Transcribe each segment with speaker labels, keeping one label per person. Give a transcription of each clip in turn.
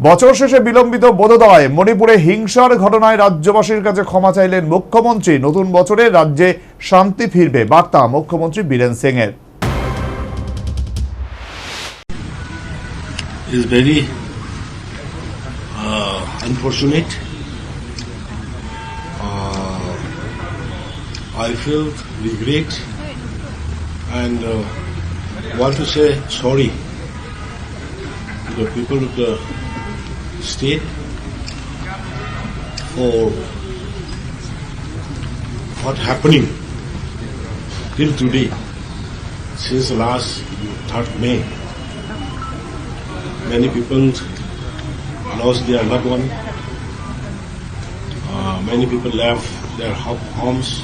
Speaker 1: বছর শেষে বিলম্বিত বোধোদয়। মণিপুরে হিংসার ঘটনায় রাজ্যবাসীর কাছে ক্ষমা চাইলেন মুখ্যমন্ত্রী। নতুন বছরে রাজ্যে শান্তি ফিরবে। বার্তা মুখ্যমন্ত্রী বীরেন সিং এর
Speaker 2: uh. Uh, I feel regret and uh, want to say sorry to the people of the state for what happening till today since last 3rd May many people lost their loved one. Uh, many people left their homes.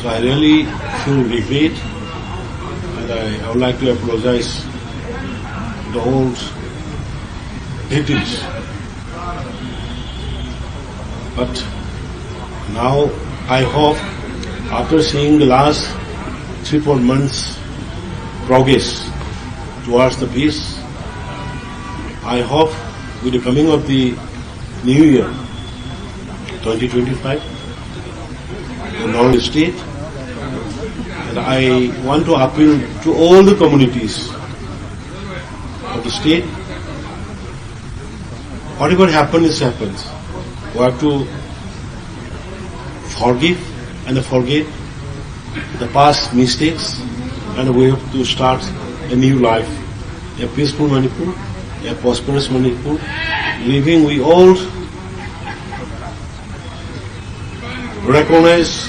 Speaker 2: So I really feel regret and I, I would like to apologize to the old victims. But now I hope after seeing the last three, four months progress towards the peace, I hope with the coming of the new year, 2025, the Northern state, and I want to appeal to all the communities of the state. Whatever happens, happens. We have to forgive and forget the past mistakes, and we have to start a new life, a peaceful Manipur, a prosperous Manipur, living we all recognize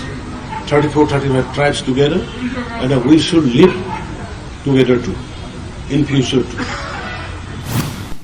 Speaker 2: 34, 35 tribes together, and we should live together too, in future too.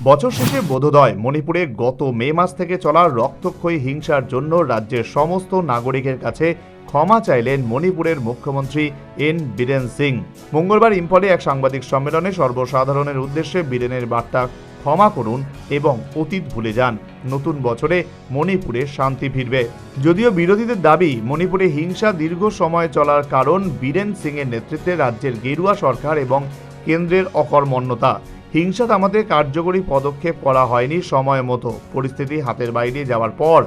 Speaker 1: বছর শেষে বোধোদয় মণিপুরে গত মে মাস থেকে চলা রক্তক্ষয়ী হিংসার জন্য রাজ্যের সমস্ত নাগরিকের কাছে ক্ষমা চাইলেন মণিপুরের মুখ্যমন্ত্রী এন বীরেন সিং। মঙ্গলবার ইম্ফলে এক সাংবাদিক সম্মেলনে সর্বসাধারণের উদ্দেশ্যে বীরেনের বার্তা ক্ষমা করুন এবং অতীত ভুলে যান। নতুন বছরে মণিপুরে শান্তি ফিরবে। যদিও বিরোধীদের দাবি, মণিপুরে হিংসা দীর্ঘ সময় চলার কারণ বীরেন সিংয়ের নেতৃত্বে রাজ্যের গেরুয়া সরকার এবং কেন্দ্রের অকর্মণ্যতা। হিংসা থামাতে কার্যকরী পদক্ষেপ করা হয়নি সময় মতো। পরিস্থিতি হাতের বাইরে যাওয়ার পর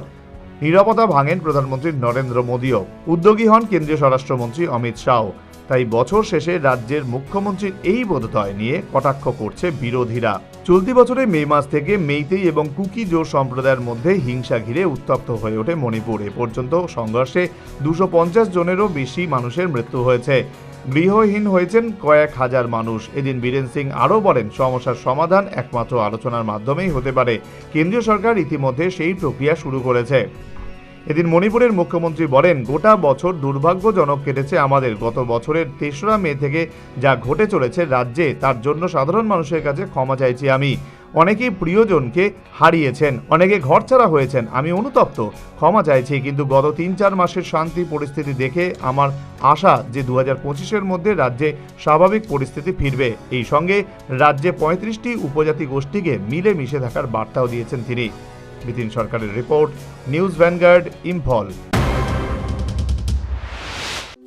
Speaker 1: নিরাপত্তা ভাঙেন প্রধানমন্ত্রী নরেন্দ্র মোদীও। উদ্যোগী হন কেন্দ্রীয় স্বরাষ্ট্রমন্ত্রী অমিত শাহ। তাই বছর শেষে রাজ্যের মুখ্যমন্ত্রীর এই বোধোদয় নিয়ে কটাক্ষ করছে বিরোধীরা। চলতি বছরে মে মাস থেকে মেইতেই এবং কুকি জো সম্প্রদায়ের মধ্যে হিংসা ঘিরে উত্তপ্ত হয়ে ওঠে মণিপুর। এ পর্যন্ত সংঘর্ষে দুশো জনেরও বেশি মানুষের মৃত্যু হয়েছে। গৃহহীন হয়েছেন কয়েক হাজার মানুষ। এদিন বীরেন সিং আরও বলেন, সমস্যার সমাধান একমাত্র আলোচনার মাধ্যমেই হতে পারে। কেন্দ্রীয় সরকার ইতিমধ্যে সেই প্রক্রিয়া শুরু করেছে। এদিন মণিপুরের মুখ্যমন্ত্রী বলেন, গোটা বছর দুর্ভাগ্যজনক কেটেছে আমাদের। গত বছরের তেসরা মে থেকে যা ঘটে চলেছে রাজ্যে, তার জন্য সাধারণ মানুষের কাছে ক্ষমা চাইছি আমি। অনেকেই প্রিয়জনকে হারিয়েছেন, অনেকে ঘরছাড়া হয়েছেন। আমি অনুতপ্ত, ক্ষমা চাইছি, কিন্তু গত তিন চার মাসের শান্তি পরিস্থিতি দেখে আমার আশা যে দু হাজার পঁচিশের মধ্যে রাজ্যে স্বাভাবিক পরিস্থিতি ফিরবে। এই সঙ্গে রাজ্যে পঁয়ত্রিশটি উপজাতি গোষ্ঠীকে মিলে মিশে থাকার বার্তাও দিয়েছেন তিনি। বিতিন সরকারের রিপোর্ট, নিউজ ভ্যানগার্ড, ইম্ফল।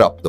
Speaker 3: স্বীকৃতিপ্রাপ্ত